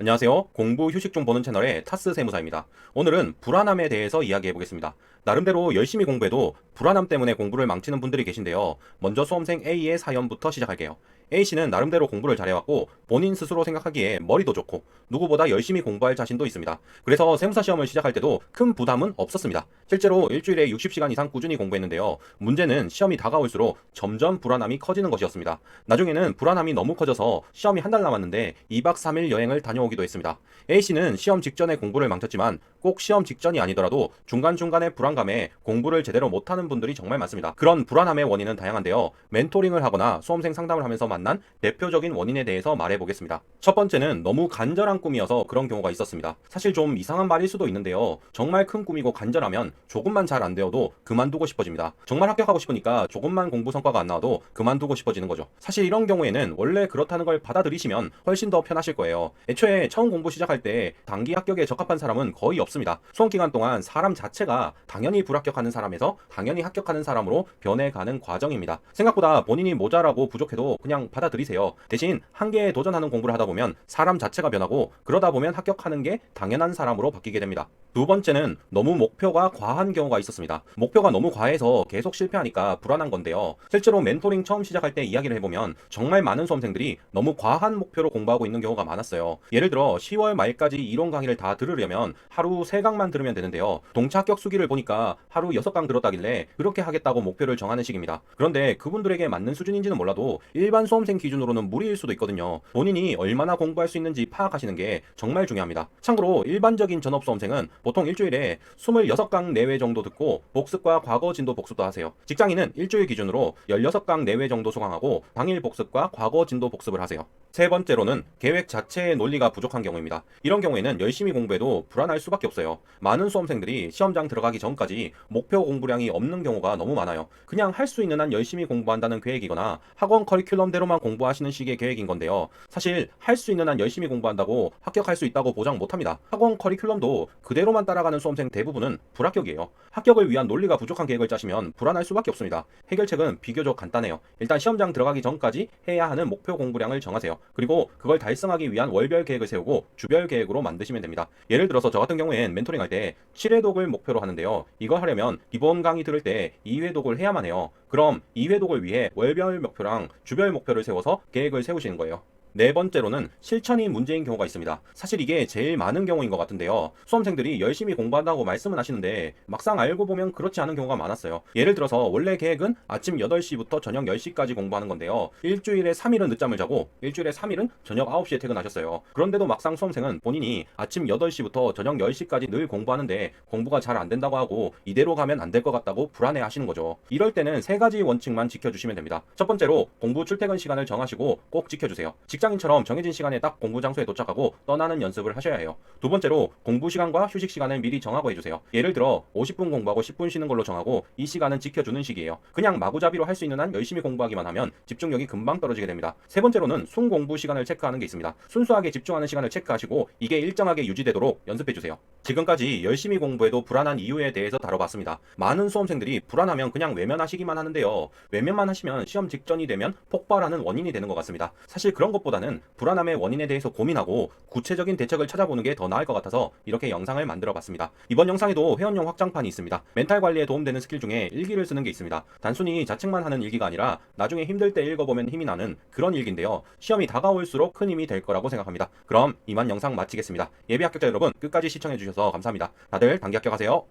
안녕하세요. 공부 휴식 중 보는 채널의 타스 세무사입니다. 오늘은 불안함에 대해서 이야기해 보겠습니다. 나름대로 열심히 공부해도 불안함 때문에 공부를 망치는 분들이 계신데요. 먼저 수험생 A의 사연부터 시작할게요. A씨는 나름대로 공부를 잘해왔고 본인 스스로 생각하기에 머리도 좋고 누구보다 열심히 공부할 자신도 있습니다. 그래서 세무사 시험을 시작할 때도 큰 부담은 없었습니다. 실제로 일주일에 60시간 이상 꾸준히 공부했는데요. 문제는 시험이 다가올수록 점점 불안함이 커지는 것이었습니다. 나중에는 불안함이 너무 커져서 시험이 한 달 남았는데 2박 3일 여행을 다녀오기도 했습니다. A씨는 시험 직전에 공부를 망쳤지만 꼭 시험 직전이 아니더라도 중간중간에 불안감에 공부를 제대로 못하는 분들이 정말 많습니다. 그런 불안함의 원인은 다양한데요. 멘토링을 하거나 수험생 상담을 하면서 만난 대표적인 원인에 대해서 말해보겠습니다. 첫 번째는 너무 간절한 꿈이어서 그런 경우가 있었습니다. 사실 좀 이상한 말일 수도 있는데요. 정말 큰 꿈이고 간절하면 조금만 잘 안 되어도 그만두고 싶어집니다. 정말 합격하고 싶으니까 조금만 공부 성과가 안 나와도 그만두고 싶어지는 거죠. 사실 이런 경우에는 원래 그렇다는 걸 받아들이시면 훨씬 더 편하실 거예요. 애초에 처음 공부 시작할 때 단기 합격에 적합한 사람은 거의 없습니다. 수험 기간 동안 사람 자체가 당연히 불합격하는 사람에서 당연히 합격하는 사람으로 변해가는 과정입니다. 생각보다 본인이 모자라고 부족해도 그냥 받아들이세요. 대신 한계에 도전하는 공부를 하다 보면 사람 자체가 변하고 그러다 보면 합격하는 게 당연한 사람으로 바뀌게 됩니다. 두 번째는 너무 목표가 과한 경우가 있었습니다. 목표가 너무 과해서 계속 실패하니까 불안한 건데요. 실제로 멘토링 처음 시작할 때 이야기를 해보면 정말 많은 수험생들이 너무 과한 목표로 공부하고 있는 경우가 많았어요. 예를 들어 10월 말까지 이론 강의를 다 들으려면 하루 3강만 들으면 되는데요. 동차 합격 수기를 보니까 하루 6강 들었다길래 그렇게 하겠다고 목표를 정하는 식입니다. 그런데 그분들에게 맞는 수준인지는 몰라도 일반 수험 생 기준으로는 무리일 수도 있거든요. 본인이 얼마나 공부할 수 있는지 파악하시는 게 정말 중요합니다. 참고로 일반적인 전업 수험생은 보통 일주일에 26강 내외 정도 듣고 복습과 과거 진도 복습도 하세요. 직장인은 일주일 기준으로 16강 내외 정도 수강하고 당일 복습과 과거 진도 복습을 하세요. 세 번째로는 계획 자체의 논리가 부족한 경우입니다. 이런 경우에는 열심히 공부해도 불안할 수밖에 없어요. 많은 수험생들이 시험장 들어가기 전까지 목표 공부량이 없는 경우가 너무 많아요. 그냥 할 수 있는 한 열심히 공부한다는 계획이거나 학원 커리큘럼대로 만 공부하시는 식의 계획인 건데요. 사실 할 수 있는 한 열심히 공부한다고 합격할 수 있다고 보장 못합니다. 학원 커리큘럼도 그대로만 따라가는 수험생 대부분은 불합격이에요. 합격을 위한 논리가 부족한 계획을 짜시면 불안할 수밖에 없습니다. 해결책은 비교적 간단해요. 일단 시험장 들어가기 전까지 해야 하는 목표 공부량을 정하세요. 그리고 그걸 달성하기 위한 월별 계획을 세우고 주별 계획으로 만드시면 됩니다. 예를 들어서 저 같은 경우엔 멘토링 할 때 7회 독을 목표로 하는데요. 이거 하려면 기본 강의 들을 때 2회 독을 해야만 해요. 그럼 2회 독을 위해 월별 목표랑 주별 목표를 세워서 계획을 세우시는 거예요. 네 번째로는 실천이 문제인 경우가 있습니다. 사실 이게 제일 많은 경우인 것 같은데요. 수험생들이 열심히 공부한다고 말씀은 하시는데 막상 알고 보면 그렇지 않은 경우가 많았어요. 예를 들어서 원래 계획은 아침 8시부터 저녁 10시까지 공부하는 건데요. 일주일에 3일은 늦잠을 자고 일주일에 3일은 저녁 9시에 퇴근하셨어요. 그런데도 막상 수험생은 본인이 아침 8시부터 저녁 10시까지 늘 공부하는데 공부가 잘 안 된다고 하고 이대로 가면 안 될 것 같다고 불안해 하시는 거죠. 이럴 때는 세 가지 원칙만 지켜주시면 됩니다. 첫 번째로 공부 출퇴근 시간을 정하시고 꼭 지켜주세요. 직장인처럼 정해진 시간에 딱 공부 장소에 도착하고 떠나는 연습을 하셔야 해요. 두 번째로 공부 시간과 휴식 시간을 미리 정하고 해주세요. 예를 들어 50분 공부하고 10분 쉬는 걸로 정하고 이 시간은 지켜주는 식이에요. 그냥 마구잡이로 할 수 있는 한 열심히 공부하기만 하면 집중력이 금방 떨어지게 됩니다. 세 번째로는 순 공부 시간을 체크하는 게 있습니다. 순수하게 집중하는 시간을 체크하시고 이게 일정하게 유지되도록 연습해 주세요. 지금까지 열심히 공부해도 불안한 이유에 대해서 다뤄봤습니다. 많은 수험생들이 불안하면 그냥 외면하시기만 하는데요. 외면만 하시면 시험 직전이 되면 폭발하는 원인이 되는 것 같습니다. 사실 그런 것보다는 불안함의 원인에 대해서 고민하고 구체적인 대책을 찾아보는 게 더 나을 것 같아서 이렇게 영상을 만들어 봤습니다. 이번 영상에도 회원용 확장판이 있습니다. 멘탈 관리에 도움되는 스킬 중에 일기를 쓰는 게 있습니다. 단순히 자책만 하는 일기가 아니라 나중에 힘들 때 읽어보면 힘이 나는 그런 일기인데요. 시험이 다가올수록 큰 힘이 될 거라고 생각합니다. 그럼 이만 영상 마치겠습니다. 예비 합격자 여러분 끝까지 시청해 주셔서 감사합니다. 다들 단기 합격하세요.